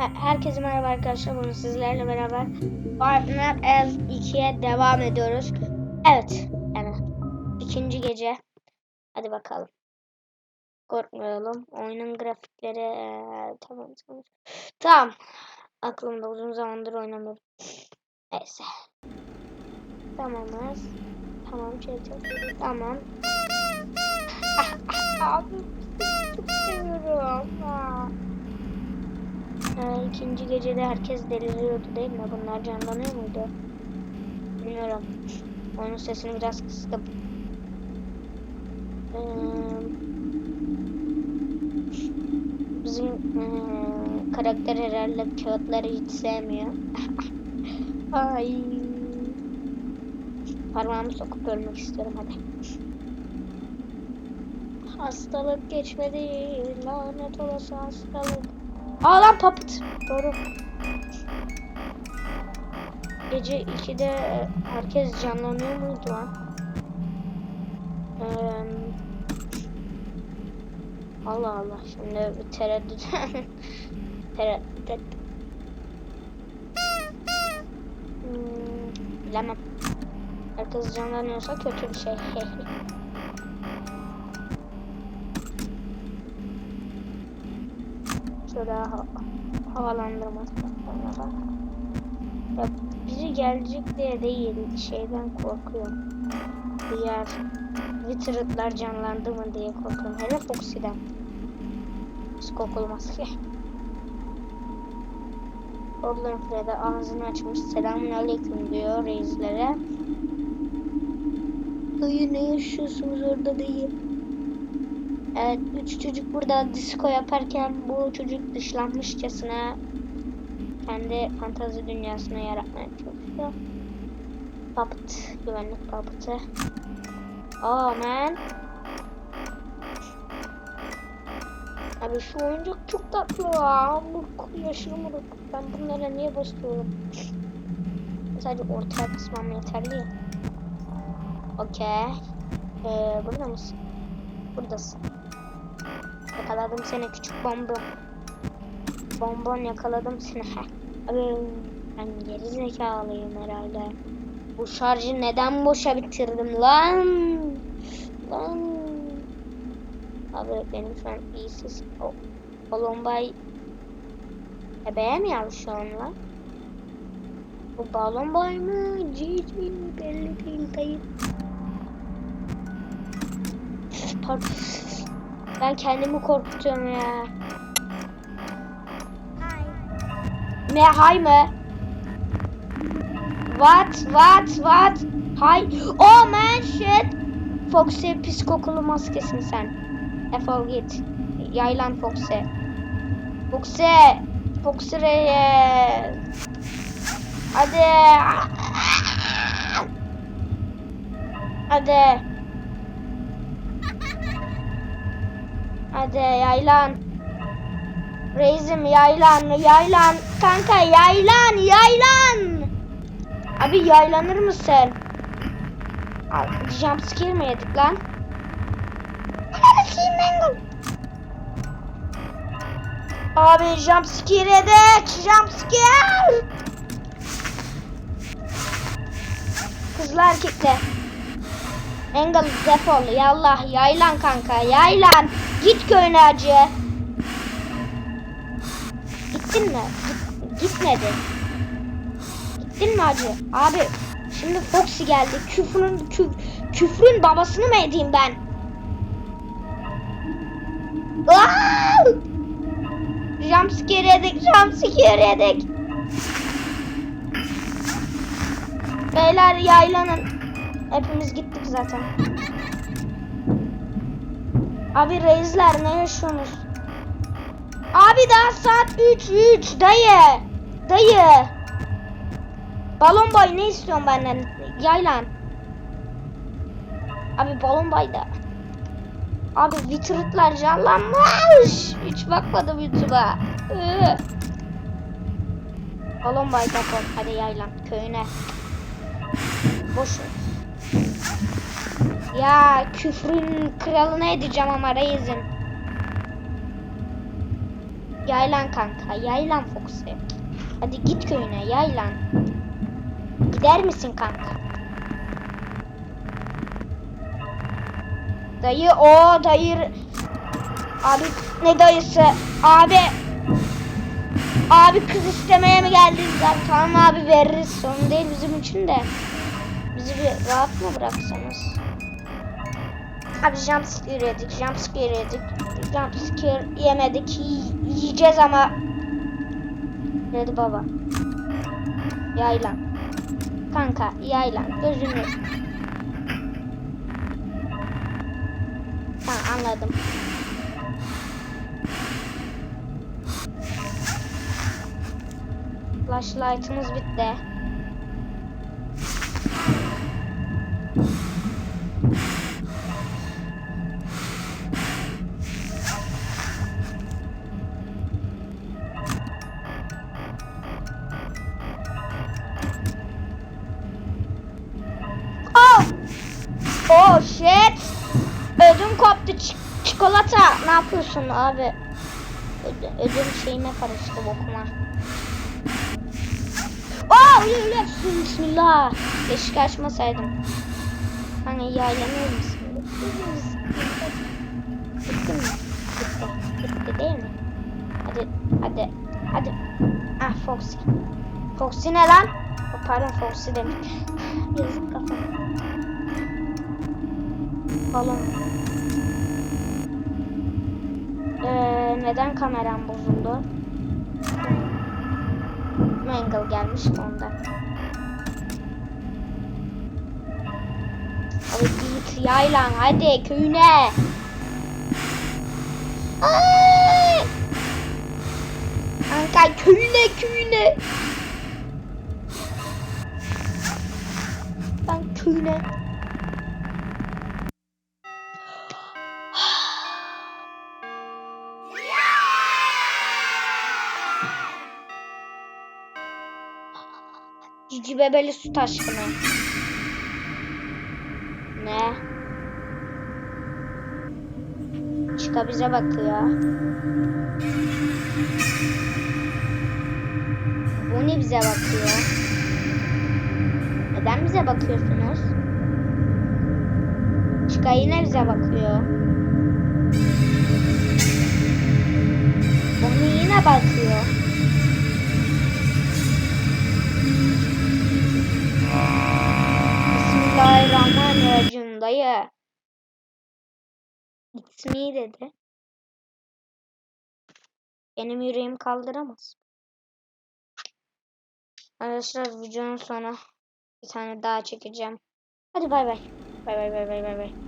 Her- Herkese merhaba arkadaşlar. Bugün sizlerle beraber Partner Ev 2'ye devam ediyoruz. Evet. Yani ikinci gece. Hadi bakalım. Korkmayalım. Oyunun grafikleri eee, tamam tamam. Tamam. Aklımda uzun zamandır oynamıyorum. Neyse. Tamamız. Tamam çetin. Tamam. Abi çok seviyorum. Aa. Ee, ikinci gecede herkes deliriyordu değil mi? Bunlar canlanıyor muydu? Bilmiyorum. Oyunun sesini biraz kıstım. Ee, bizim ee, karakter herhalde kağıtları hiç sevmiyor. Ay. Parmağımı sokup ölmek istiyorum hadi. Hastalık geçmedi. Lanet olası hastalık. Aa lan Puppet. Doğru. Gece 2'de herkes canlanıyor muydu lan? Ee, Allah Allah. Şimdi bir tereddüt. tereddüt. Hmm, bilemem. Herkes canlanıyorsa kötü bir şey. Şöyle ha havalandırma taraflarına bak. Ya biri gelecek diye değil şeyden korkuyorum. Diğer Wither'lar canlandı mı diye korkuyorum. Hele Foxy'den. Skokul maske. Odların Fred'e ağzını açmış. Selamun aleyküm diyor reislere. Dayı ne yaşıyorsunuz orada dayı? Evet, üç çocuk burada disco yaparken bu çocuk dışlanmışçasına kendi fantazi dünyasını yaratmaya çalışıyor. Puppet, güvenlik puppet'ı. Oh man. Abi şu oyuncak çok tatlı ya. Murk, yaşlı murk. Ben bunlara niye basıyorum? Sadece ortaya kısmam yeterli ya. Okey. Ee, burada mısın? Buradasın. Yakaladım seni küçük bonbon. Bonbon yakaladım seni. Ben geri zekalıyım herhalde. Bu şarjı neden boşa bitirdim lan? Lan. Abi benim şu an iyi ses. O, Balombay Bebeğe mi yavşıyor lan? Bu balon boy mu? Cici belli değil dayı. Pardon. Ben kendimi korkutuyorum ya. Ne hay mı? What? What? What? Hay. Oh man shit. Foxy pis kokulu maskesin sen. Defol git. Yaylan Foxy. Foxy. Foxy Reyes. Hadi. Hadi. Hadi yaylan. Reis'im yaylan yaylan. Kanka yaylan yaylan. Abi yaylanır mısın? Abi jumpscare mi yedik lan? Abi jumpscare yedik. Jumpscare. Kızlar erkekler. Engel defol yallah yaylan kanka yaylan git köyüne acı Gittin mi? Git, gitmedi. Gittin mi acı? Abi şimdi Foxy geldi. Küfrün kü, küfrün babasını mı edeyim ben? Jumpscare yedik, jumpscare yedik. Beyler yaylanın. Hepimiz gittik zaten. Abi reisler ne yaşıyorsunuz? Abi daha saat 3 3 dayı. Dayı. Balon boy ne istiyorsun benden? Yaylan. Abi balon boy da. Abi Wither'lar canlanmış. Hiç bakmadım YouTube'a. Balon boy defol. Hadi yaylan köyüne. Boş. Ya küfrün kralına edeceğim ama reisim. Yaylan kanka. Yaylan Foxy. Hadi git köyüne yaylan. Gider misin kanka? Dayı o dayı. Abi ne dayısı? Abi. Abi kız istemeye mi geldiniz? Tamam abi veririz. Sorun değil bizim için de. Bizi bir rahat mı bıraksanız? Abi jumpscare yedik, jumpscare yedik. Jumpscare yemedik, yi- yiyeceğiz ama. Dedi baba. Yaylan. Kanka yaylan, gözünü. Tamam anladım. Flashlight'ımız bitti. Oh shit! Ödüm koptu. Ç- çikolata. Ne yapıyorsun abi? Öd- ödüm şeyime karıştı bokuma. Oh! Öyle Bismillah. Keşke açmasaydım. Hani yaylanıyor musun? Bitti mi? Bitti. Bitti değil mi? Hadi, hadi, hadi. Ah Foxy. Foxy ne lan? Oh, Pardon Foxy demiş. Yazık kafam. Balon. Ee, neden kameram bozuldu? Mangle gelmiş de ondan. Hadi git yaylan hadi köyüne. Ay! Kanka köyüne köyüne. Ben köyüne. Cici bebeli su taşkını. Ne? Çıka bize bakıyor. Bu ne bize bakıyor? Neden bize bakıyorsunuz? Çıka yine bize bakıyor. Bunu yine bakıyor. Bismillahirrahmanirrahim dayı. It's me dedi. Benim yüreğim kaldıramaz. Arkadaşlar videonun sonu bir tane daha çekeceğim. Hadi bay bay. Bay bay bay bay bay bay.